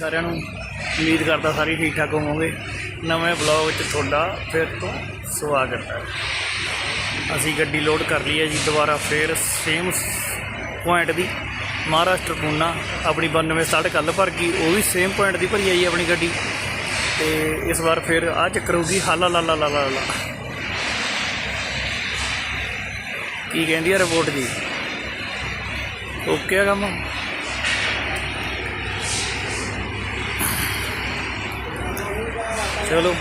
ਸਾਰਿਆਂ ਨੂੰ ਉਮੀਦ ਕਰਦਾ ਸਾਰੇ ਠੀਕ ਠਾਕ ਹੋਵੋਗੇ। ਨਵੇਂ ਬਲੌਗ ਵਿੱਚ ਤੁਹਾਡਾ ਫਿਰ ਤੋਂ ਸਵਾਗਤ ਹੈ। ਅਸੀਂ ਗੱਡੀ ਲੋਡ ਕਰ ਲਈ ਹੈ ਜੀ, ਦੁਬਾਰਾ ਫੇਰ ਸੇਮ ਪੁਆਇੰਟ ਦੀ। ਮਹਾਰਾਸ਼ਟਰ ਪੂਨਾ ਆਪਣੀ 92 ਸਟਾਰਟ ਕੱਲ ਭਰ ਗਈ, ਉਹ ਵੀ ਸੇਮ ਪੁਆਇੰਟ ਦੀ ਭਰੀ ਆਈ ਆਪਣੀ ਗੱਡੀ। ਤੇ ਇਸ ਵਾਰ ਫਿਰ ਆ ਚੱਕਰ ਹੋਊਗੀ ਹਾਲਾ, ਲਾ ਲਾ ਲਾ ਲਾ ਲਾ। ਕੀ ਕਹਿੰਦੀ ਹੈ ਰਿਪੋਰਟ ਜੀ? ਓਕੇ ਆ ਕੰਮ? ਚਲੋ,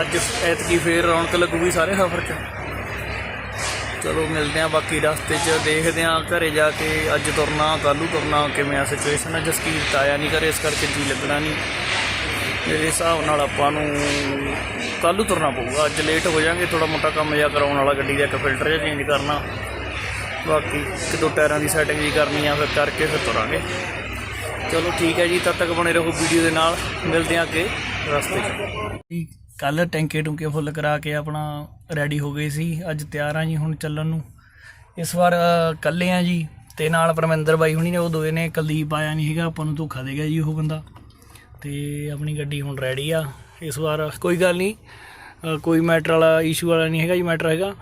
ਅੱਜ ਐਤਕੀ ਫੇਰ ਰੌਣਕ ਲੱਗੂਗੀ ਸਾਰੇ ਸਫ਼ਰ 'ਚ। ਚਲੋ, ਮਿਲਦੇ ਆ ਬਾਕੀ ਰਸਤੇ 'ਚ, ਦੇਖਦੇ ਆ ਘਰੇ ਜਾ ਕੇ ਅੱਜ ਤੁਰਨਾ, ਕੱਲ੍ਹ ਤੁਰਨਾ ਕਿਵੇਂ ਆ ਸਿਚੁਏਸ਼ਨ ਹੈ ਜਸਕੀਰ ਤਾਂ ਆਇਆ ਨਹੀਂ ਘਰੇ, ਇਸ ਕਰਕੇ ਜੀ ਲੱਗਣਾ ਨਹੀਂ ਮੇਰੇ ਹਿਸਾਬ ਨਾਲ ਆਪਾਂ ਨੂੰ ਕੱਲ੍ਹ ਤੁਰਨਾ ਪਊਗਾ। ਅੱਜ ਲੇਟ ਹੋ ਜਾਾਂਗੇ ਥੋੜਾ ਮੋਟਾ ਕੰਮ ਜਿਹਾ ਕਰਾਉਣ ਵਾਲਾ ਗੱਡੀ ਦਾ ਇੱਕ ਫਿਲਟਰ ਜਿਹਾ ਚੇਂਜ ਕਰਨਾ। ਬਾਕੀ ਇੱਕ ਦੋ ਟਾਇਰਾਂ ਦੀ ਸੈਟਿੰਗ ਵੀ ਕਰਨੀ ਆ, ਫਿਰ ਕਰਕੇ ਫਿਰ ਤੁਰਾਂਗੇ। ਚਲੋ, ਠੀਕ ਹੈ ਜੀ, ਤਦ ਤੱਕ ਬਣੇ ਰਹੋ ਵੀਡੀਓ ਦੇ ਨਾਲ। ਮਿਲਦੇ ਆ ਅੱਗੇ। ਰਸਤੇ 'ਚ। ਕੱਲ ਟੈਂਕੇ ਟੁੰਕੇ ਫੁੱਲ ਕਰਾ ਕੇ ਆਪਣਾ ਰੈਡੀ ਹੋ ਗਏ ਸੀ। ਅੱਜ ਤਿਆਰ ਆ ਜੀ ਹੁਣ ਚੱਲਣ ਨੂੰ। ਇਸ ਵਾਰ ਅ, ਇਕੱਲੇ ਆ ਜੀ ਤੇ ਨਾਲ ਪਰਮਿੰਦਰ ਬਾਈ ਹੁਣੀ ਨੇ ਉਹ ਦੋਏ ਨੇ ਕੁਲਦੀਪ ਆਇਆ ਨਹੀਂ ਹੈਗਾ ਆਪਾਂ ਨੂੰ ਧੋਖਾ ਦੇ ਗਿਆ ਜੀ ਉਹ ਬੰਦਾ। ਤੇ ਆਪਣੀ ਗੱਡੀ ਹੁਣ ਰੈਡੀ ਆ। ਇਸ ਵਾਰ ਕੋਈ ਗੱਲ ਨਹੀਂ ਕੋਈ ਮੈਟਰ ਵਾਲਾ ਇਸ਼ੂ ਵਾਲਾ ਨਹੀਂ ਹੈਗਾ ਜੀ ਮੈਟਰ ਹੈਗਾ।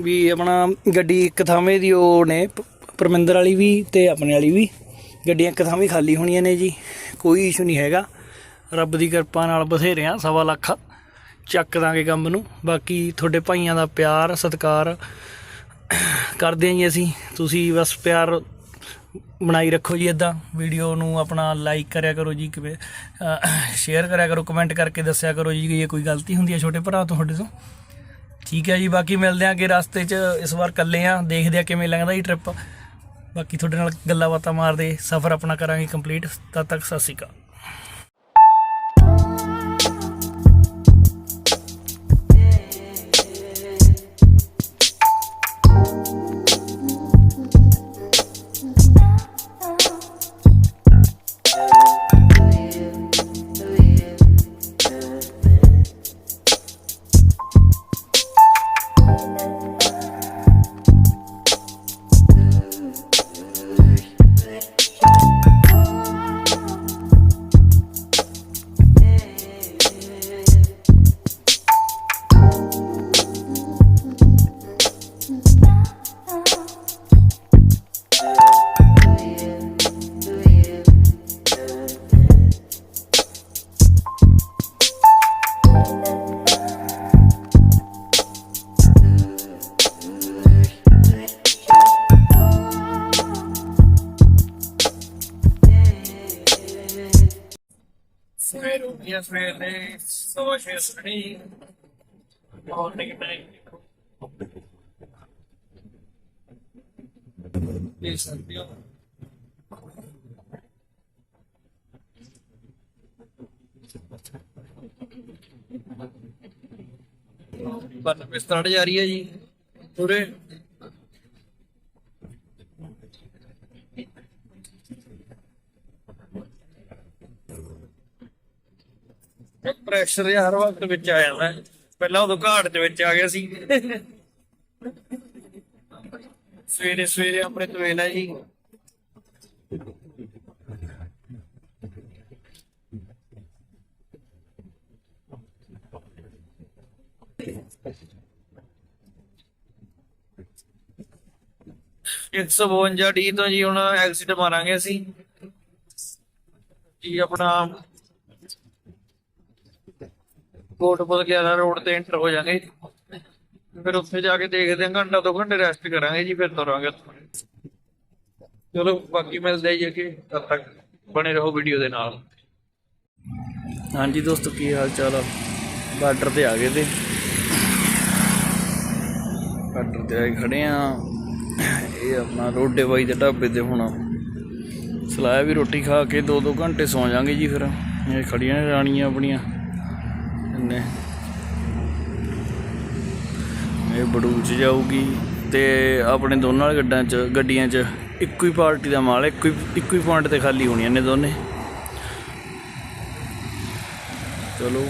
ਵੀ ਆਪਣਾ ਗੱਡੀ ਇੱਕ ਥਾਵੇਂ ਦੀ ਉਹ ਨੇ ਪ- ਪਰਮਿੰਦਰ ਵਾਲੀ ਵੀ ਤੇ ਆਪਣੇ ਵਾਲੀ ਵੀ। ਗੱਡੀਆਂ ਇੱਕ ਥਾਵੇਂ ਖਾਲੀ ਹੋਣੀਆਂ ਨੇ ਜੀ ਕੋਈ ਇਸ਼ੂ ਨਹੀਂ ਹੈਗਾ। ਰੱਬ ਦੀ ਕਿਰਪਾ ਨਾਲ ਬਥੇਰਿਆਂ, ਸਵਾ ਲੱਖ ਚੱਕ ਦਾਂਗੇ ਕੰਮ ਨੂੰ। ਬਾਕੀ ਤੁਹਾਡੇ ਭਾਈਆਂ ਦਾ ਪਿਆਰ, ਸਤਿਕਾਰ ਕਰਦੇ ਆਂ ਜੀ ਅਸੀਂ। ਤੁਸੀਂ ਬਸ ਪਿਆਰ ਬਣਾਈ ਰੱਖੋ ਜੀ ਇਦਾਂ ਵੀਡੀਓ ਨੂੰ ਆਪਣਾ ਲਾਈਕ ਕਰਿਆ ਕਰੋ ਜੀ, ਕਿਵੇਂ ਸ਼ੇਅਰ ਕਰਿਆ ਕਰੋ ਕਮੈਂਟ ਕਰਕੇ ਦੱਸਿਆ ਕਰੋ ਜੀ ਕਿ ਇਹ ਕੋਈ ਗਲਤੀ ਹੁੰਦੀ ਹੈ ਛੋਟੇ ਭਰਾ ਤੁਹਾਡੇ ਤੋਂ। ਠੀਕ ਹੈ ਜੀ, ਬਾਕੀ ਮਿਲਦੇ ਆਂ ਕਿ ਰਸਤੇ 'ਚ। ਇਸ ਵਾਰ ਇਕੱਲੇ ਆ, ਦੇਖਦੇ ਆ ਕਿਵੇਂ ਲੰਘਦਾ ਜੀ ਟ੍ਰਿਪ ਬਾਕੀ ਤੁਹਾਡੇ ਨਾਲ ਗੱਲਾਂ ਬਾਤਾਂ ਮਾਰਦੇ, ਸਫ਼ਰ ਆਪਣਾ ਕਰਾਂਗੇ ਕੰਪਲੀਟ ਤਦ ਤੱਕ ਸਤਿ ਸ਼੍ਰੀ ਅਕਾਲ। ਸਵੇਰ ਹੋ ਗਿਆ ਸਵੇਰ। ਦੇ ਸਵਾ ਛੇ ਸਣੀ ਮਾਰਨਿੰਗ ਟਾਈਮ ਇਹ ਸੰਦਿਓ ਬੰਨ ਬਿਸਤਰ ਜਾ ਰਹੀ ਹੈ ਜੀ, ਪੂਰੇ। ਪ੍ਰੈਸ਼ਰ ਹਰ ਵਕਤ ਵਿੱਚ ਆ ਜਾਂਦਾ। ਪਹਿਲਾਂ ਉਦੋਂ ਘਾਟ ਦੇ ਵਿੱਚ ਆ ਗਿਆ ਸੀ। ਸਵੇਰੇ ਸਵੇਰੇ ਆਪਣੇ ਤਵੇਲਾ ਜੀ। ਇੱਕ ਸੌ ਬਵੰਜਾ ਡੀ ਤੋਂ ਜੀ ਹੁਣ ਐਕਸਿਟ ਮਾਰਾਂਗੇ ਅਸੀਂ। ਜੀ ਆਪਣਾ ਕੋਟਪੁਰ 11 ਰੋਡ ਤੇ ਐਂਟਰ ਹੋ ਜਾਾਂਗੇ ਫਿਰ ਉੱਥੇ ਜਾ ਕੇ ਦੇਖਦੇ ਹਾਂ, ਘੰਟਾ ਦੋ ਘੰਟੇ ਰੈਸਟ ਕਰਾਂਗੇ ਜੀ, ਫਿਰ ਤੁਰਾਂਗੇ ਚਲੋ, ਬਾਕੀ ਮਿਲਦੇ ਜੀ ਅੱਗੇ, ਤਦ ਤੱਕ ਬਣੇ ਰਹੋ ਵੀਡੀਓ ਦੇ ਨਾਲ। ਹਾਂਜੀ ਦੋਸਤੋ, ਕੀ ਹਾਲ ਚਾਲ ਆ? ਬਾਰਡਰ ਤੇ ਆ ਗਏ ਤੇ। ਬਾਰਡਰ ਤੇ ਆਏ ਖੜੇ ਆ। ਇਹ ਆਪਣਾ ਰੋਡੇ ਬਾਈ ਦੇ ਢਾਬੇ ਤੇ ਹੁਣ ਸਲਾਇਆ ਵੀ ਰੋਟੀ ਖਾ ਕੇ 2-2 ਘੰਟੇ ਸੌਂ ਜਾਾਂਗੇ ਜੀ ਫਿਰ। ਇਹ ਖੜੀਆਂ ਰਾਣੀਆਂ ਆਪਣੀਆਂ। ਨੇ। ਇਹ ਬੜੂਚ ਜਾਊਗੀ ਤੇ ਆਪਣੇ ਦੋਨਾਂ ਗੱਡਾਂ 'ਚ ਗੱਡੀਆਂ 'ਚ ਇੱਕੋ ਹੀ ਪਾਰਟੀ ਦਾ ਮਾਲ ਹੈ, ਇੱਕੋ ਹੀ ਇੱਕੋ ਹੀ ਪੁਆਇੰਟ ਤੇ ਖਾਲੀ ਹੋਣੀਆਂ ਨੇ ਦੋਨੇ। ਚਲੋ।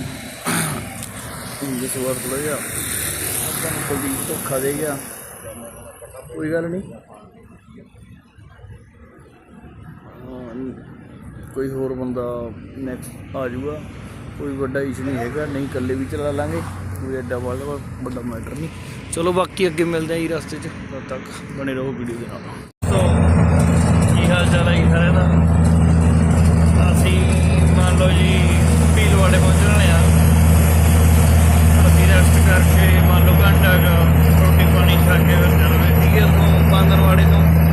ਜਿਸ ਵਾਰ ਥੋੜਾ ਜਿਹਾ ਆਪਾਂ ਨੂੰ ਕੁਲਦੀਪ ਧੋਖਾ ਦੇ ਗਿਆ। ਕੋਈ ਗੱਲ ਨਹੀਂ। ਕੋਈ ਹੋਰ ਬੰਦਾ ਨੈਕਸਟ ਆ ਜਾਊਗਾ। ਕੋਈ ਵੱਡਾ ਇਸ਼ੂ ਨਹੀਂ ਹੈਗਾ ਨਹੀਂ ਇਕੱਲੇ ਵੀ ਚਲਾ ਲਾਂਗੇ ਕੋਈ ਐਡਾ ਵੱਡਾ ਵੱਡਾ ਮੈਟਰ ਨਹੀਂ। ਚਲੋ ਬਾਕੀ ਅੱਗੇ ਮਿਲਦੇ ਆਂ ਜੀ ਰਸਤੇ 'ਚ ਤਦ ਤੱਕ ਬਣੇ ਰਹੋ ਵੀਡੀਓ ਦੇ ਨਾਲ। ਸੋ ਕੀ ਹਾਲ ਚਾਲ ਹੈ ਸਾਰਿਆਂ ਦਾ? ਅਸੀਂ ਮੰਨ ਲਓ ਜੀ ਭੀਲ ਵਾਲੇ ਪਹੁੰਚਣ ਵਾਲੇ ਆ ਅਸੀਂ ਰੈਸਟ ਕਰਕੇ ਮੰਨ ਲਓ ਘੰਟਾ ਰੋਟੀ ਪਾਣੀ ਖਾ ਕੇ ਫਿਰ ਚੱਲਦੇ ਸੀਗੇ ਉੱਥੋਂ ਬਾਂਦਰਵਾੜੇ ਤੋਂ ਤੇ।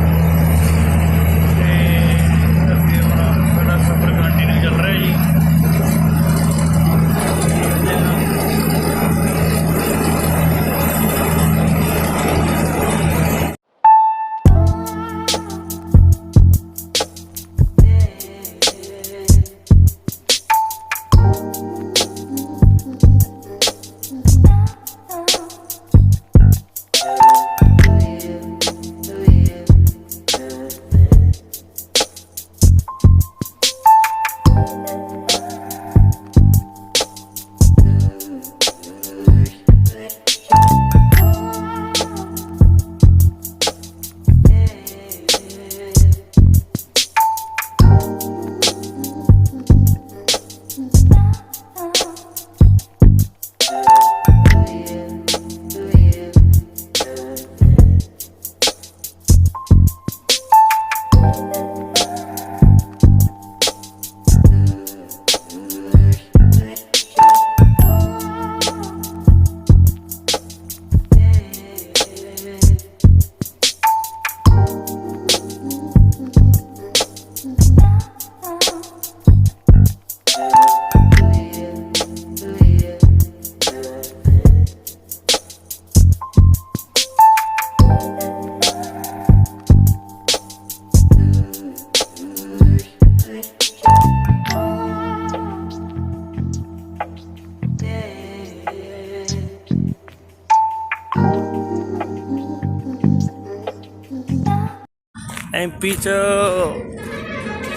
ਐਮਪੀ ਚ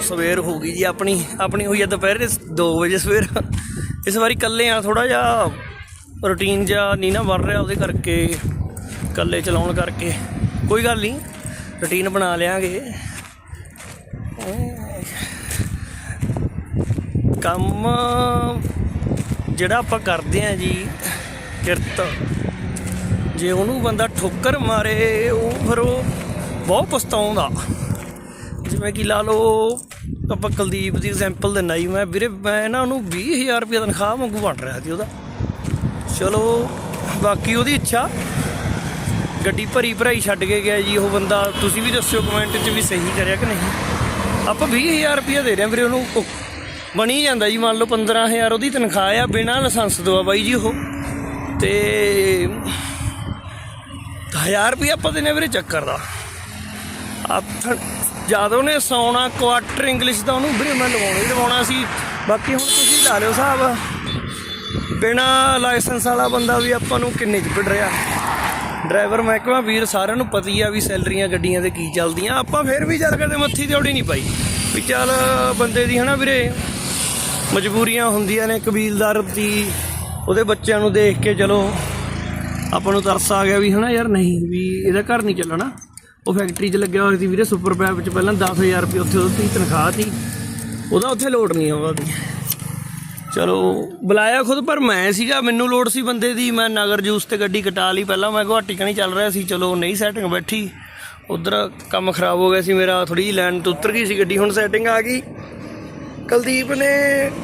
ਸਵੇਰ ਹੋ ਗਈ ਜੀ ਆਪਣੀ ਆਪਣੀ ਹੋਈ ਆ ਦੁਪਹਿਰੇ 2 ਵਜੇ ਸਵੇਰ। ਇਸ ਵਾਰੀ ਇਕੱਲੇ ਆ ਥੋੜਾ ਜਿਹਾ ਰੁਟੀਨ ਜਿਹਾ ਨਹੀਂ ਨਾ ਬਣ ਰਿਹਾ ਉਹਦੇ ਕਰਕੇ, ਇਕੱਲੇ ਚਲਾਉਣ ਕਰਕੇ। ਕੋਈ ਗੱਲ ਨਹੀਂ ਰੁਟੀਨ ਬਣਾ ਲਿਆਂਗੇ। ਕੰਮ ਜਿਹੜਾ ਆਪਾਂ ਕਰਦੇ ਆ ਜੀ, ਕਿਰਤ, ਜੇ ਉਹਨੂੰ ਬੰਦਾ ਠੋਕਰ ਮਾਰੇ, ਉਹ ਫਿਰ ਉਹ ਬਹੁਤ ਪਛਤਾਉਂਦਾ। ਜਿਵੇਂ ਕਿ ਲਾ ਲਓ, ਆਪਾਂ ਕੁਲਦੀਪ ਦੀ ਐਗਜ਼ਾਮਪਲ ਦਿੰਦਾ ਜੀ ਮੈਂ। ਵੀਰੇ, ਮੈਂ ਨਾ ਉਹਨੂੰ 20000 ਰੁਪਏ ਤਨਖਾਹ ਵਾਂਗੂ ਵੰਡ ਰਿਹਾ ਸੀ ਉਹਦਾ। ਚਲੋ, ਬਾਕੀ ਉਹਦੀ ਇੱਛਾ। ਗੱਡੀ ਭਰੀ ਭਰਾਈ ਛੱਡ ਕੇ ਗਿਆ ਜੀ, ਉਹ ਬੰਦਾ, ਤੁਸੀਂ ਵੀ ਦੱਸਿਓ ਕਮੈਂਟ 'ਚ ਵੀ ਸਹੀ ਕਰਿਆ ਕਿ ਨਹੀਂ। ਆਪਾਂ 20000 ਰੁਪਏ ਦੇ ਰਹੇ ਹਾਂ ਵੀਰੇ ਉਹਨੂੰ। ਬਣੀ ਜਾਂਦਾ ਜੀ, ਮੰਨ ਲਓ 15000 ਉਹਦੀ ਤਨਖਾਹ ਆ, ਬਿਨਾਂ ਲਾਇਸੈਂਸ ਤੋਂ ਆ ਬਾਈ ਜੀ ਉਹ। ਤੇ 1000 ਰੁਪਏ ਆਪਾਂ ਦੇਣੇ ਵੀਰੇ ਚੱਕਰ ਦਾ। ਆਥਣ ਜਦ ਉਹਨੇ ਸੌਣਾ ਕੁਆਟਰ ਇੰਗਲਿਸ਼ ਦਾ ਉਹਨੂੰ ਵੀਰੇ ਮੈਂ ਲਵਾਉਣਾ ਹੀ ਲਵਾਉਣਾ ਸੀ। ਬਾਕੀ ਹੁਣ ਤੁਸੀਂ ਲਾ ਲਿਓ ਹਿਸਾਬ। ਬਿਨਾ ਲਾਇਸੈਂਸ ਵਾਲਾ ਬੰਦਾ ਵੀ ਆਪਾਂ ਨੂੰ ਕਿੰਨੇ ਚ ਪੜ ਰਿਹਾ। ਡਰਾਈਵਰ ਮਹਿਕਮਾ ਵੀਰ ਸਾਰਿਆਂ ਨੂੰ ਪਤਾ ਹੀ ਆ ਵੀ ਸੈਲਰੀਆਂ ਗੱਡੀਆਂ ਦੇ ਕੀ ਚੱਲਦੀਆਂ। ਆਪਾਂ ਫੇਰ ਵੀ ਚੱਲ ਕਦੇ ਮੱਥੀ ਤੇ ਔੜੀ ਨਹੀਂ ਪਾਈ। ਵੀ ਚੱਲ ਬੰਦੇ ਦੀ ਹਨਾ ਵੀਰੇ, ਮਜਬੂਰੀਆਂ ਹੁੰਦੀਆਂ ਨੇ ਕਬੀਲਦਾਰ ਦੀ। ਉਹਦੇ ਬੱਚਿਆਂ ਨੂੰ ਦੇਖ ਕੇ ਚਲੋ। ਆਪਾਂ ਨੂੰ ਤਰਸ ਆ ਗਿਆ ਵੀ ਹਨਾ ਯਾਰ ਨਹੀਂ, ਵੀ ਇਹਦਾ ਘਰ ਨਹੀਂ ਚੱਲਣਾ। ਉਹ ਫੈਕਟਰੀ 'ਚ ਲੱਗਿਆ ਹੋਇਆ ਸੀ ਵੀਰੇ ਸੁਪਰ ਪੈਪ ਵਿੱਚ ਪਹਿਲਾਂ 10000 ਰੁਪਏ ਉੱਥੇ ਉਹਦੀ ਤਨਖਾਹ ਸੀ। ਉਹਦਾ ਉੱਥੇ ਲੋਡ ਨਹੀਂ ਆਉਂਦਾ ਦੀ ਚਲੋ, ਬੁਲਾਇਆ ਖੁਦ, ਪਰ ਮੈਂ ਸੀਗਾ, ਮੈਨੂੰ ਲੋਡ ਸੀ ਬੰਦੇ ਦੀ। ਮੈਂ ਨਗਰ ਜੂਸ ਤੇ ਗੱਡੀ ਕਟਾ ਲਈ ਪਹਿਲਾਂ। ਮੈਂ ਗੁਹਾਟੀ ਕਣੀ ਚੱਲ ਰਿਹਾ ਸੀ, ਚਲੋ ਨਹੀਂ ਸੈਟਿੰਗ ਬੈਠੀ। ਉਧਰ ਕੰਮ ਖਰਾਬ ਹੋ ਗਿਆ ਸੀ ਮੇਰਾ ਥੋੜੀ ਜਿਹੀ ਲਾਈਨ ਤੋਂ ਉਤਰ ਗਈ ਸੀ ਗੱਡੀ, ਹੁਣ ਸੈਟਿੰਗ ਆ ਗਈ। ਕੁਲਦੀਪ ਨੇ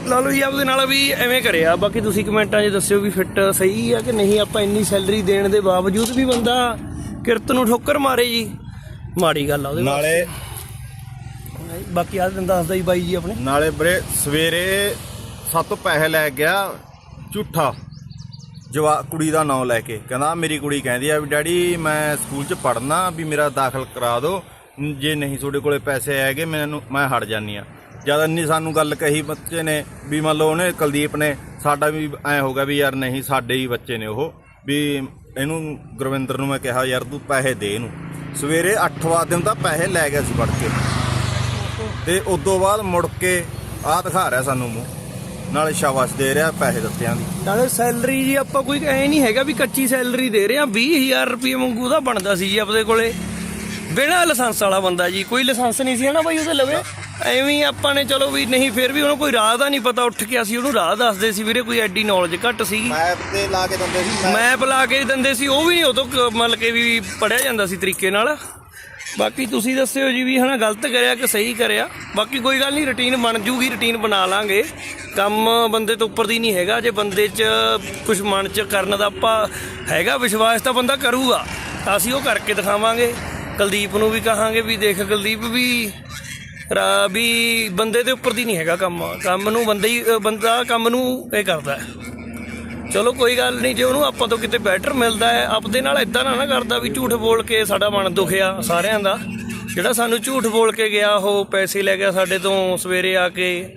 ਲਾ ਲਓ ਜੀ ਆਪਦੇ ਨਾਲ ਵੀ ਐਵੇਂ ਕਰਿਆ। ਬਾਕੀ ਤੁਸੀਂ ਕਮੈਂਟਾਂ 'ਚ ਦੱਸਿਓ ਵੀ ਫਿੱਟ ਸਹੀ ਆ ਕਿ ਨਹੀਂ। ਆਪਾਂ ਇੰਨੀ ਸੈਲਰੀ ਦੇਣ ਦੇ ਬਾਵਜੂਦ ਵੀ ਬੰਦਾ ਕਿਰਤ ਨੂੰ ਠੋਕਰ ਮਾਰੇ ਜੀ। ਮਾੜੀ ਗੱਲ ਆ ਉਹਦੇ ਨਾਲੇ ਵਾਸਤੇ। ਬਾਕੀ ਆਹ ਦਿਨ ਦੱਸਦਾ ਜੀ ਬਾਈ ਜੀ ਆਪਣੇ। ਨਾਲੇ ਵੀਰੇ ਸਵੇਰੇ ਸੱਤ ਪੈਸੇ ਲੈ ਗਿਆ ਝੂਠਾ। ਜਵਾ ਕੁੜੀ ਦਾ ਨਾਂ ਲੈ ਕੇ। ਕਹਿੰਦਾ ਮੇਰੀ ਕੁੜੀ ਕਹਿੰਦੀ ਆ ਵੀ ਡੈਡੀ ਮੈਂ ਸਕੂਲ 'ਚ ਪੜਨਾ ਵੀ ਮੇਰਾ ਦਾਖਲ ਕਰਾ ਦਿਓ ਜੇ ਨਹੀਂ ਤੁਹਾਡੇ ਕੋਲੇ ਪੈਸੇ ਹੈਗੇ ਮੈਨੂੰ ਮੈਂ ਹਟ ਜਾਨੀ ਆ। ਜਦ ਇੰਨੀ ਸਾਨੂੰ ਗੱਲ ਕਹੀ ਬੱਚੇ ਨੇ ਵੀ ਮੰਨ ਲਓ ਉਹਨੇ ਕੁਲਦੀਪ ਨੇ ਸਾਡਾ ਵੀ ਐ ਹੋ ਗਿਆ ਵੀ ਯਾਰ ਨਹੀਂ ਸਾਡੇ ਹੀ ਬੱਚੇ ਨੇ ਉਹ। ਵੀ ਇਹਨੂੰ ਗੁਰਵਿੰਦਰ ਨੂੰ ਮੈਂ ਕਿਹਾ ਯਾਰ ਤੂੰ ਪੈਸੇ ਦੇ ਇਹਨੂੰ। ਸਵੇਰੇ 8 ਵਜੇ ਤਾਂ ਪੈਸੇ ਲੈ ਗਿਆ ਸੀ ਫੜ ਕੇ। ਤੇ ਉਦੋਂ ਬਾਅਦ ਮੁੜ ਕੇ ਆ ਦਿਖਾ ਰਿਹਾ ਸਾਨੂੰ ਮੂੰਹ। ਨਾਲੇ ਸ਼ਾਬਾਸ਼ ਦੇ ਰਿਹਾ ਪੈਸੇ ਦਿੱਤਿਆਂ ਦੀ। ਨਾਲੇ ਸੈਲਰੀ ਜੀ ਆਪਾਂ ਕੋਈ ਐ ਨਹੀਂ ਹੈਗਾ ਵੀ ਕੱਚੀ ਸੈਲਰੀ ਦੇ ਰਹੇ ਆ 20000 ਰੁਪਏ ਵਾਂਗੂ ਦਾ ਬਣਦਾ ਸੀ ਜੀ ਆਪਦੇ ਕੋਲੇ। ਬਿਨਾਂ ਲਾਇਸੈਂਸ ਵਾਲਾ ਬੰਦਾ ਜੀ ਕੋਈ ਲਾਇਸੈਂਸ ਨਹੀਂ ਸੀ ਨਾ ਬਾਈ ਉਹਦੇ ਲਵੇ। ਐਵੇਂ ਆਪਾਂ ਨੇ ਚਲੋ ਵੀ ਨਹੀਂ ਫਿਰ ਵੀ ਉਹਨੂੰ ਕੋਈ ਰਾਹ ਦਾ ਨਹੀਂ ਪਤਾ ਉੱਠ ਕੇ ਅਸੀਂ ਉਹਨੂੰ ਰਾਹ ਦੱਸਦੇ ਸੀ ਵੀਰੇ ਕੋਈ ਐਡੀ ਨੌਲੇਜ ਘੱਟ ਸੀਗੀ ਮੈਪ ਤੇ ਲਾ ਕੇ ਦਿੰਦੇ ਸੀ ਮੈਪ ਲਾ ਕੇ ਦਿੰਦੇ ਸੀ ਉਹ ਵੀ ਨਹੀਂ ਉਦੋਂ ਮਤਲਬ ਕਿ ਵੀ ਪੜਿਆ ਜਾਂਦਾ ਸੀ ਤਰੀਕੇ ਨਾਲ। ਬਾਕੀ ਤੁਸੀਂ ਦੱਸਿਓ ਜੀ ਵੀ ਹਨਾ ਗਲਤ ਕਰਿਆ ਕਿ ਸਹੀ ਕਰਿਆ। ਬਾਕੀ ਕੋਈ ਗੱਲ ਨਹੀਂ ਰੁਟੀਨ ਬਣ ਜੂਗੀ ਰੁਟੀਨ ਬਣਾ ਲਾਂਗੇ। ਕੰਮ ਬੰਦੇ ਤੋਂ ਉੱਪਰ ਦੀ ਨਹੀਂ ਹੈਗਾ ਜੇ ਬੰਦੇ 'ਚ ਕੁਝ ਮਨ 'ਚ ਕਰਨ ਦਾ ਆਪਾਂ ਹੈਗਾ ਵਿਸ਼ਵਾਸ ਤਾਂ ਬੰਦਾ ਕਰੂਗਾ। ਅਸੀਂ ਉਹ ਕਰਕੇ ਦਿਖਾਵਾਂਗੇ। ਕੁਲਦੀਪ ਨੂੰ ਵੀ ਕਹਾਂਗੇ ਵੀ ਦੇਖ ਕੁਲਦੀਪ ਵੀ ਰਾ- ਵੀ ਬੰਦੇ ਦੇ ਉੱਪਰ ਦੀ ਨਹੀਂ ਹੈਗਾ ਕੰਮ। ਕੰਮ ਨੂੰ ਬੰਦਾ ਹੀ ਬੰਦਾ ਕੰਮ ਨੂੰ ਇਹ ਕਰਦਾ ਚਲੋ ਕੋਈ ਗੱਲ ਨਹੀਂ, ਜੇ ਉਹਨੂੰ ਆਪਾਂ ਤੋਂ ਕਿਤੇ ਬੈਟਰ ਮਿਲਦਾ ਹੈ, ਆਪਦੇ ਨਾਲ ਇਦਾਂ ਨਾ ਨਾ ਕਰਦਾ ਵੀ ਝੂਠ ਬੋਲ ਕੇ ਸਾਡਾ ਮਨ ਦੁਖਿਆ ਸਾਰਿਆਂ ਦਾ। ਜਿਹੜਾ ਸਾਨੂੰ ਝੂਠ ਬੋਲ ਕੇ ਗਿਆ, ਉਹ ਪੈਸੇ ਲੈ ਗਿਆ ਸਾਡੇ ਤੋਂ ਸਵੇਰੇ ਆ ਕੇ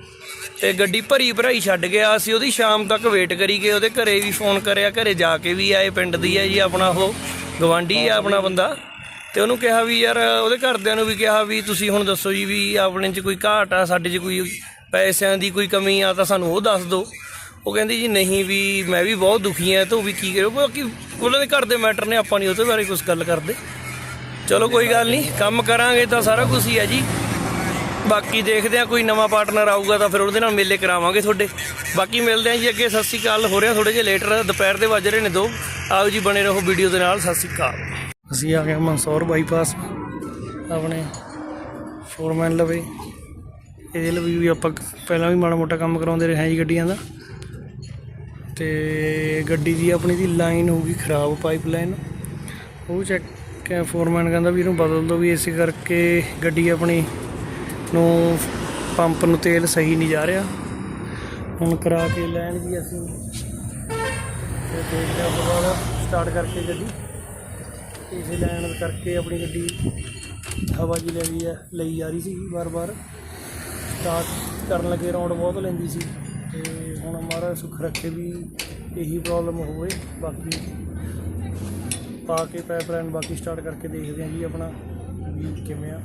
ਤੇ ਗੱਡੀ ਭਰੀ ਭਰਾਈ ਛੱਡ ਗਿਆ। ਅਸੀਂ ਉਹਦੀ ਸ਼ਾਮ ਤੱਕ ਵੇਟ ਕਰੀ ਗਏ, ਉਹਦੇ ਘਰੇ ਵੀ ਫੋਨ ਕਰਿਆ, ਘਰੇ ਜਾ ਕੇ ਵੀ ਆਏ, ਪਿੰਡ ਦੀ ਹੈ ਜੀ ਆਪਣਾ ਉਹ ਗਵਾਂਢੀ ਹੈ ਆਪਣਾ ਬੰਦਾ। ਤੇ ਉਹਨੂੰ ਕਿਹਾ ਵੀ ਯਾਰ, ਉਹਦੇ ਘਰਦਿਆਂ ਨੂੰ ਵੀ ਕਿਹਾ ਵੀ ਤੁਸੀਂ ਹੁਣ ਦੱਸੋ ਜੀ ਵੀ ਆਪਣੇ 'ਚ ਕੋਈ ਘਾਟ ਆ, ਸਾਡੇ 'ਚ ਕੋਈ ਪੈਸਿਆਂ ਦੀ ਕੋਈ ਕਮੀ ਆ, ਤਾਂ ਸਾਨੂੰ ਉਹ ਦੱਸ ਦਿਓ। ਉਹ ਕਹਿੰਦੀ ਜੀ, ਨਹੀਂ ਵੀ ਮੈਂ ਵੀ ਬਹੁਤ ਦੁਖੀ ਆ, ਤੂੰ ਵੀ ਕੀ ਕਰੇ? ਬਾਕੀ ਉਹਨਾਂ ਦੇ ਘਰ ਦੇ ਮੈਟਰ ਨੇ, ਆਪਾਂ ਨਹੀਂ ਉਹਦੇ ਬਾਰੇ ਕੁਝ ਗੱਲ ਕਰਦੇ। ਚਲੋ ਕੋਈ ਗੱਲ ਨਹੀਂ, ਕੰਮ ਕਰਾਂਗੇ ਤਾਂ ਸਾਰਾ ਕੁਝ ਹੀ ਹੈ ਜੀ। ਬਾਕੀ ਦੇਖਦੇ ਆ, ਕੋਈ ਨਵਾਂ ਪਾਰਟਨਰ ਆਊਗਾ ਤਾਂ ਫਿਰ ਉਹਦੇ ਨਾਲ ਮੇਲੇ ਕਰਾਵਾਂਗੇ ਤੁਹਾਡੇ। ਬਾਕੀ ਮਿਲਦੇ ਆ ਜੀ ਅੱਗੇ, ਸਤਿ ਸ਼੍ਰੀ ਅਕਾਲ। ਹੋ ਰਿਹਾ ਥੋੜੇ ਜਿਹਾ ਲੇਟਰ ਦੁਪਹਿਰ ਦੇ ਵੱਜ ਰਹੇ ਨੇ ਦੋ। ਆਓ ਜੀ, ਬਣੇ ਰਹੋ ਵੀਡੀਓ ਦੇ ਨਾਲ। ਸਤਿ ਸ਼੍ਰੀ ਅਕਾਲ। ਅਸੀਂ ਆ ਗਏ ਮਨਸੌਰ ਬਾਈਪਾਸ, ਆਪਣੇ ਫੋਰਮੈਨ ਲਵੇ। ਇਹਦੇ ਲਈ ਵੀ ਆਪਾਂ ਪਹਿਲਾਂ ਵੀ ਮਾੜਾ ਮੋਟਾ ਕੰਮ ਕਰਾਉਂਦੇ ਰਹੇ ਹਾਂ ਜੀ ਗੱਡੀਆਂ ਦਾ। ਤੇ ਗੱਡੀ ਦੀ ਆਪਣੀ ਦੀ ਲਾਈਨ ਹੋ ਗਈ ਖਰਾਬ ਪਾਈਪਲਾਈਨ ਉਹ ਚੈੱਕ ਫੋਰਮੈਨ ਕਹਿੰਦਾ ਵੀ ਇਹਨੂੰ ਬਦਲ ਦਿਓ ਵੀ ਇਸੇ ਕਰਕੇ ਗੱਡੀ ਆਪਣੀ ਨੂੰ ਪੰਪ ਨੂੰ ਤੇਲ ਸਹੀ ਨਹੀਂ ਜਾ ਰਿਹਾ। ਹੁਣ ਕਰਾ ਕੇ ਲੈਣ ਵੀ ਅਸੀਂ। ਤੇ ਦੇਖਦੇ ਹਾਂ ਦੁਬਾਰਾ ਸਟਾਰਟ ਕਰਕੇ ਗੱਡੀ। ਇਸੇ ਲੈਣ ਕਰਕੇ ਆਪਣੀ ਗੱਡੀ ਹਵਾ ਜੀ ਲੈ ਗਈ ਹੈ, ਲਈ ਜਾ ਰਹੀ ਸੀ ਵਾਰ ਵਾਰ ਸਟਾਰਟ ਕਰਨ ਲੱਗੇ ਰਾਉਂਡ ਬਹੁਤ ਲੈਂਦੀ ਸੀ ਤੇ ਹੁਣ ਮਹਾਰਾਜ ਸੁੱਖ ਰੱਖੇ ਵੀ ਇਹੀ ਪ੍ਰੋਬਲਮ ਹੋਵੇ। ਬਾਕੀ ਪਾ ਕੇ ਪਾਈਪ ਲਾਈਨ ਬਾਕੀ ਸਟਾਰਟ ਕਰਕੇ ਦੇਖਦੇ ਹਾਂ ਜੀ ਆਪਣਾ ਵੀ ਕਿਵੇਂ ਆ।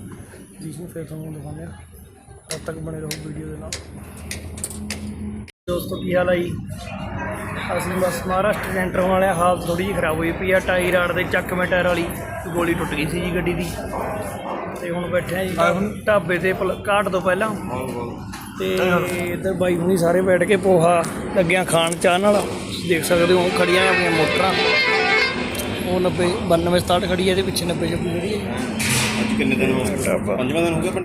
ਜਿਸ ਨੂੰ ਫਿਰ ਤੁਹਾਨੂੰ ਦਿਖਾਉਂਦੇ ਆ ਤਦ ਤੱਕ ਬਣੇ ਰਹੋ ਵੀਡੀਓ ਦੇ ਨਾਲ। ਦੋਸਤੋ, ਕੀ ਹਾਲ ਹੈ ਜੀ? ਅਸੀਂ ਬਸ ਮਹਾਰਾਸ਼ਟਰ ਸੈਂਟਰ ਵਾਲੇ ਹਾਲਤ ਥੋੜੀ ਜਿਹੀ ਖਰਾਬ ਹੋਈ ਪਈ ਆ ਟਾਈ ਰਾਡ ਦੇ ਚੱਕਵੇਂ ਟਾਇਰ ਵਾਲੀ ਗੋਲੀ ਟੁੱਟ ਗਈ ਸੀ ਜੀ ਗੱਡੀ ਦੀ। ਤੇ ਹੁਣ ਬੈਠੇ ਆ ਜੀ ਢਾਬੇ ਤੇ ਕਾਟ ਤੋਂ ਪਹਿਲਾਂ। ਤੇ ਇੱਧਰ ਬਾਈ ਹੁਣੀ ਸਾਰੇ ਬੈਠ ਕੇ ਪੋਹਾ ਲੱਗਿਆ ਖਾਣ ਚਾਹ ਨਾਲ ਦੇਖ ਸਕਦੇ ਹੋ ਖੜੀਆਂ ਆਪਣੀਆਂ ਮੋਟਰਾਂ। ਉਹ 90 92 ਸਟਾਰਟ ਖੜੀ ਹੈ ਇਹਦੇ ਪਿੱਛੇ 90 ਜੱਪੀ ਖੜੀ ਹੈ ਅੱਜ ਕਿੰਨੇ ਦਿਨ ਹੋ ਗਏ? ਢਾਬਾ। ਪੰਜਵਾਂ ਦਿਨ ਹੋ ਗਿਆ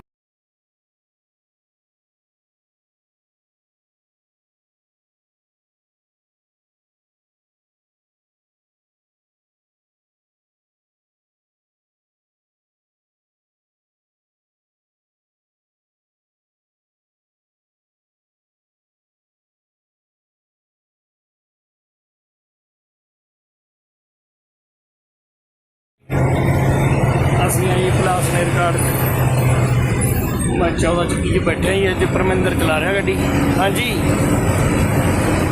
14 ਚੱਕੀ 'ਚ ਬੈਠੇ ਹੀ ਅੱਜ ਪਰਮਿੰਦਰ ਚਲਾ ਰਿਹਾ ਗੱਡੀ। ਹਾਂਜੀ।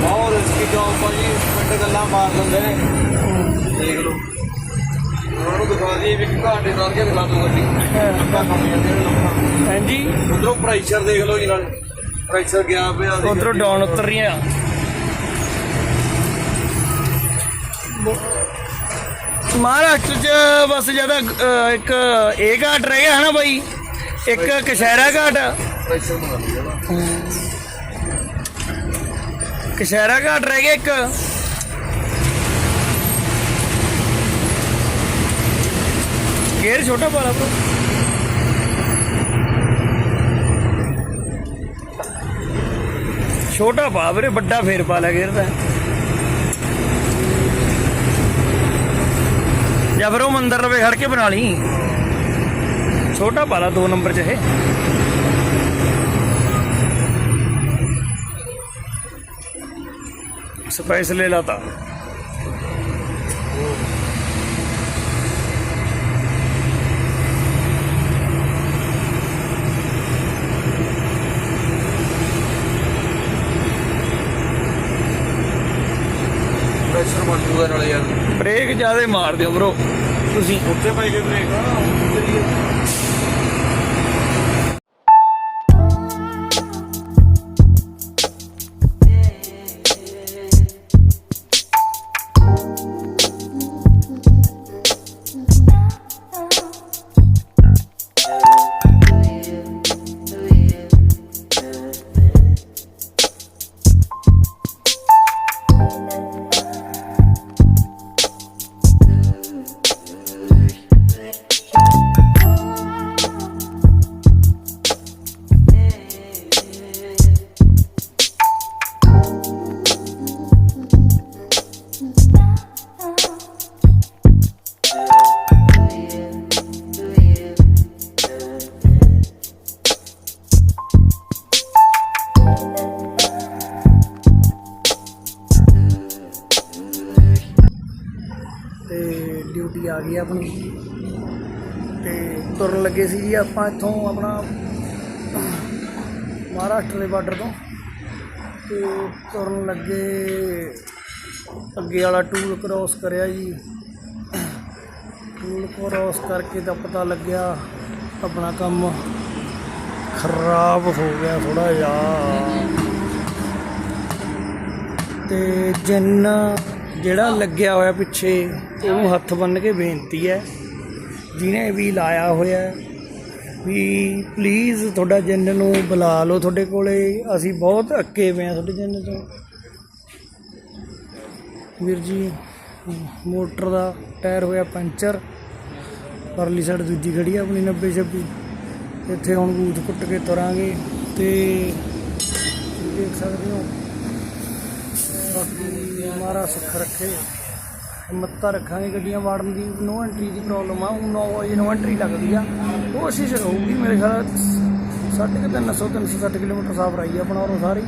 ਬਹੁਤ ਰਿਸਕੀ ਜੌਬ ਭਾਜੀ ਪਿੰਡ ਗੱਲਾਂ ਮਾਰ ਦਿੰਦੇ ਨੇ। ਦੇਖ ਲਓ। ਉਹਨਾਂ ਨੂੰ ਦਿਖਾ ਦਈਏ ਵੀ ਘਾਟੇ ਨਾਲ ਕੇ ਦਿਖਾ ਦੋ ਗੱਡੀ। ਅੱਗਾ ਕੰਮ ਜਾਂਦੇ ਨੇ ਲੋਕਾਂ। ਹਾਂਜੀ। ਉਧਰੋਂ ਪ੍ਰੈਸ਼ਰ ਦੇਖ ਲਓ ਜੀ ਨਾਲ। ਪ੍ਰੈਸ਼ਰ ਗਿਆ ਪਿਆ ਦੇਖ ਉਧਰੋਂ ਡਾਊਨ ਉਤਰ ਰਹੀਆਂ। ਮਹਾਰਾਸ਼ਟਰ ਚ ਬਸ ਜ਼ਿਆਦਾ ਇੱਕ ਇਹ ਘਾਟ ਰਹਿ ਗਿਆ ਹੈ ਨਾ ਬਾਈ। ਇੱਕ ਕਸ਼ਹਿਰਾ ਘਾਟ ਪ੍ਰੈਸ਼ਰ ਬਣਾ ਲਿਆ ਨਾ ਕਸ਼ਹਿਰਾ ਘਾਟ ਰਹਿ ਗਿਆ ਇੱਕ। ਗੇਰ ਛੋਟਾ ਪਾਲਾ ਬ్రో ਛੋਟਾ ਪਾ ਵੀਰੇ, ਵੱਡਾ ਫੇਰ ਪਾ ਲਿਆ ਗੇਰ ਦਾ। ਜਾਂ ਫਿਰ ਉਹ ਮੰਦਰ ਲਵੇ ਖੜ ਕੇ ਬਣਾ ਲਈ। ਛੋਟਾ ਪਾ ਲਾ 2 ਨੰਬਰ ਚ ਇਹ। ਸਪਾਈਸ ਲੈ ਲਾਤਾ ਪ੍ਰੈਸ਼ਰ ਜੂਗਾ ਨਾਲੇ ਯਾਰ। ਬ੍ਰੇਕ ਜ਼ਿਆਦਾ ਮਾਰ ਦਿਓ ਬ్రో ਤੁਸੀਂ ਉੱਤੇ ਪਾਈ ਗਏ ਬ੍ਰੇਕ। ਗਈ ਆਪਣੀ। ਤੇ ਤੁਰਨ ਲੱਗੇ ਸੀ ਜੀ ਆਪਾਂ ਇੱਥੋਂ ਆਪਣਾ ਮਹਾਰਾਸ਼ਟਰ ਦੇ ਬਾਰਡਰ ਤੋਂ। ਤੇ ਤੁਰਨ ਲੱਗੇ ਅੱਗੇ ਵਾਲਾ ਟੂਲ ਕ੍ਰੋਸ ਕਰਿਆ ਜੀ। ਟੂਲ ਕ੍ਰੋਸ ਕਰਕੇ ਤਾਂ ਪਤਾ ਲੱਗਿਆ ਆਪਣਾ ਕੰਮ ਖਰਾਬ ਹੋ ਗਿਆ ਥੋੜਾ ਜਿਹਾ। ਤੇ ਜਿੰਨ ਜਿਹੜਾ ਲੱਗਿਆ ਹੋਇਆ ਪਿੱਛੇ ਉਹਨੂੰ ਹੱਥ ਬੰਨ ਕੇ ਬੇਨਤੀ ਹੈ, ਜਿਹਨੇ ਵੀ ਲਾਇਆ ਹੋਇਆ ਵੀ ਪਲੀਜ਼ ਤੁਹਾਡਾ ਜਿੰਨ ਨੂੰ ਬੁਲਾ ਲਓ ਤੁਹਾਡੇ ਕੋਲੇ, ਅਸੀਂ ਬਹੁਤ ਅੱਕੇ ਪਏ ਆ ਤੁਹਾਡੇ ਜਿੰਨ ਤੋਂ। ਵੀਰ ਜੀ, ਮੋਟਰ ਦਾ ਟਾਇਰ ਹੋਇਆ ਪੰਚਰ, ਪਰਲੀ ਸਾਈਡ ਦੂਜੀ ਖੜੀ ਆ ਆਪਣੀ 90 26 ਇੱਥੇ ਹੁਣ ਗੂਠ ਕੁੱਟ ਕੇ ਤੁਰਾਂਗੇ ਤੇ ਦੇਖ ਸਕਦੇ ਹੋ। ਬਾਕੀ ਮਾਰਾ ਸੁੱਖ ਰੱਖੇ। ਹਿੰਮਤਾਂ ਰੱਖਾਂਗੇ ਗੱਡੀਆਂ ਵਾੜਨ ਦੀ ਨੋ ਐਂਟਰੀ ਦੀ ਪ੍ਰੋਬਲਮ ਆ ਉਹ 9 ਵਜੇ ਨੋ ਐਂਟਰੀ ਲੱਗਦੀ ਆ। ਕੋਸ਼ਿਸ਼ ਰਹੂਗੀ ਮੇਰੇ ਖਿਆਲ ਸਾਢੇ ਕੁ ਤਿੰਨ ਸੌ 360 ਕਿਲੋਮੀਟਰ ਸਾਫ਼ ਰਹੀ ਆ ਆਪਣਾ ਉਰੋਂ ਸਾਰੀ।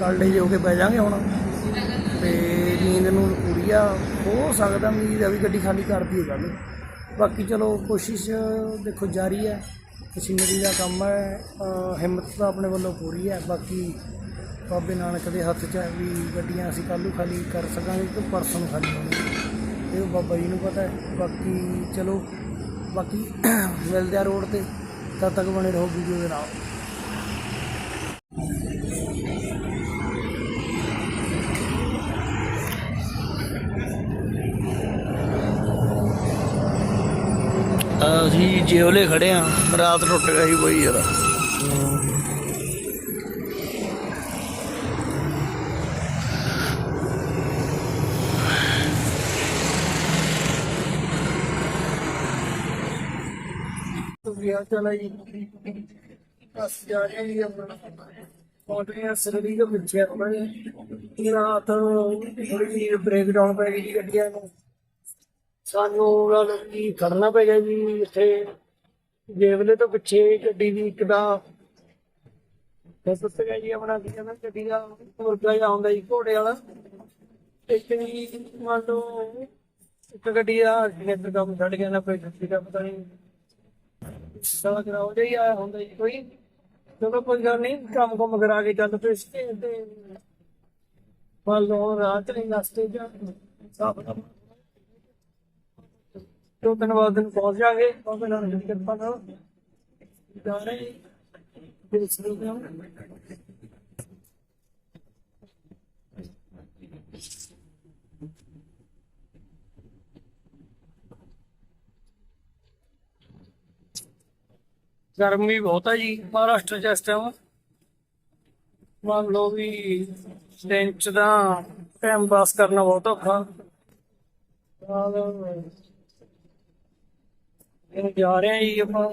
ਕੱਲ੍ਹ ਹੋ ਕੇ ਪੈ ਜਾਾਂਗੇ ਹੁਣ। ਤੇ ਨੀਂਦ ਨੂੰ ਪੂਰੀ ਆ, ਹੋ ਸਕਦਾ ਮੀਂਹ ਆ ਵੀ ਗੱਡੀ ਖਾਲੀ ਕਰਦੀ ਹੈ ਕੱਲ੍ਹ ਬਾਕੀ ਚਲੋ ਕੋਸ਼ਿਸ਼ ਦੇਖੋ ਜਾਰੀ ਹੈ ਮਸ਼ੀਨਰੀ ਦਾ ਕੰਮ ਹੈ ਹਿੰਮਤ ਤਾਂ ਆਪਣੇ ਵੱਲੋਂ ਪੂਰੀ ਹੈ ਬਾਕੀ ਬਾਬੇ ਨਾਨਕ ਦੇ ਹੱਥ 'ਚ ਹੈ ਵੀ ਗੱਡੀਆਂ ਅਸੀਂ ਕੱਲ੍ਹ ਨੂੰ ਖਾਲੀ ਕਰ ਸਕਾਂਗੇ ਕਿ ਪਰਸੋਂ ਨੂੰ ਖਾਲੀ ਹੋਣਗੀਆਂ। ਇਹ ਬਾਬਾ ਜੀ ਨੂੰ ਪਤਾ ਹੈ। ਬਾਕੀ ਚਲੋ, ਬਾਕੀ ਮਿਲਦੇ ਆ ਰੋਡ ਤੇ, ਤਦ ਤੱਕ ਬਣੇ ਰਹੋ ਵੀਡੀਓ ਦੇ ਨਾਲ। ਅਸੀਂ ਜਿਉਲੇ ਖੜੇ ਆ, ਰਾਤ ਟੁੱਟ ਗਈ ਬਈ ਯਾਰ। ਵਿਆਹ ਚਲਾ ਜੀ। ਬਸ ਜਾ ਰਹੇ ਜੀ ਆਪਣਾ ਪਹੁੰਚੇ ਦੇ ਵਿੱਚ ਆਪਣੇ ਰਾਤ ਥੋੜੀ ਜਿਹੀ ਬ੍ਰੇਕ ਪੈ ਗਈ ਜੀ ਗੱਡੀਆਂ ਨੂੰ। ਸਾਨੂੰ ਗੱਲ ਕੀ ਕਰਨਾ ਪੈ ਗਿਆ ਜੀ ਇੱਥੇ। ਜੇਵਲੇ ਤੋਂ ਪਿੱਛੇ ਗੱਡੀ ਦੀ ਇੱਕ ਦਾ ਫਿਰ ਗਿਆ ਜੀ ਆਪਣਾ ਕੀ ਕਹਿੰਦਾ, ਗੱਡੀ ਦਾ ਮੁਰਗਾ ਜਿਹਾ ਆਉਂਦਾ ਜੀ, ਘੋੜੇ ਵਾਲਾ। ਇੱਕ ਜੀ ਮੰਨ ਲਓ ਇੱਕ ਗੱਡੀ ਦਾ ਜਨਰੇਟਰ ਕੰਮ ਛੱਡ ਗਿਆ ਨਾ ਕੋਈ ਗੱਡੀ ਦਾ ਪਤਾ ਨਹੀਂ। ਸਾਲਾ ਕਰਾਓ ਜੀ ਆਇਆ ਹੁੰਦਾ ਜੀ ਕੋਈ। ਚਲੋ ਕੋਈ ਗੱਲ ਨਹੀਂ, ਕੰਮ ਕੰਮ ਕਰਾ ਕੇ ਚੱਲ ਪਏ ਸੀ ਤੇ ਮੰਨ ਰਾਤ ਨਹੀਂ ਰਸਤੇ ਜਾਂ ਸਾਫ਼ ਦੋ ਤਿੰਨ ਵਾਰ ਦਿਨ ਪਹੁੰਚ ਜਾਗੇ ਬਾਬੇ ਨਾਨਕ ਦੀ ਕਿਰਪਾ ਨਾਲ। ਜਾ ਰਹੇ ਦਿਲ ਸਰੀਰ ਨੂੰ ਗਰਮੀ ਬਹੁਤ ਆ ਜੀ, ਮਹਾਰਾਸ਼ਟਰ ਚ ਇਸ ਟਾਈਮ ਮੰਨ ਲਓ ਵੀ ਦਿਨ ਚ ਦਾ ਟਾਈਮ ਪਾਸ ਕਰਨਾ ਬਹੁਤ ਔਖਾ। ਨਾਲ, ਇਹ ਜਾ ਰਹੇ ਹਾਂ ਜੀ ਆਪਾਂ।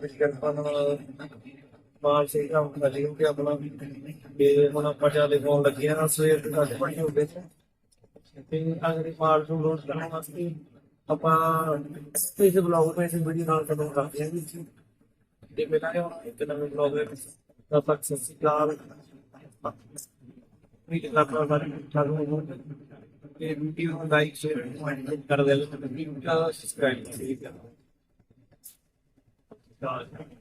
ਬਾਬੇ ਦੀ ਕਿਰਪਾ ਨਾਲ ਮਾਲ ਸਹੀ ਕੰਮ ਕਰ ਰਹੀ ਕਿ ਆਪਣਾ ਤੇ ਹੁਣ ਆਪਾਂ ਚਾਲੇ ਪਾਉਣ ਲੱਗੇ ਆ ਸਵੇਰ ਦੇ ਘੱਟ ਪਣੀ ਹੋ ਗਏ ਸੀ। ਤੇ ਅਗਰ ਮਾਲ ਨੂੰ ਲੋਡ ਕਰਨ ਵਾਸਤੇ ਆਪਾਂ ਇਸ ਬਲੌਗ ਤੇ ਇਸ ਵੀਡੀਓ ਨਾਲ ਕਦੋਂ ਕਰਦੇ ਹਾਂ ਜੀ ਤੇ ਪਹਿਲਾਂ ਇਹ ਹੁਣ ਇੱਕ ਨਵੇਂ ਬਲੌਗ ਦੇ ਵਿੱਚ ਤਦ ਤੱਕ ਸਤਿ ਸ਼੍ਰੀ ਅਕਾਲ ਵੀ ਆਪਣਾ ਬਾਰੇ ਚਾਲੂ ਹੋ ਤੇ ਵੀਡੀਓ ਨੂੰ ਲਾਈਕ ਸ਼ੇਅਰ ਕਰ ਦਿਓ ਤੇ ਵੀਡੀਓ ਨੂੰ ਸਬਸਕ੍ਰਾਈਬ ਕਰ ਦਿਓ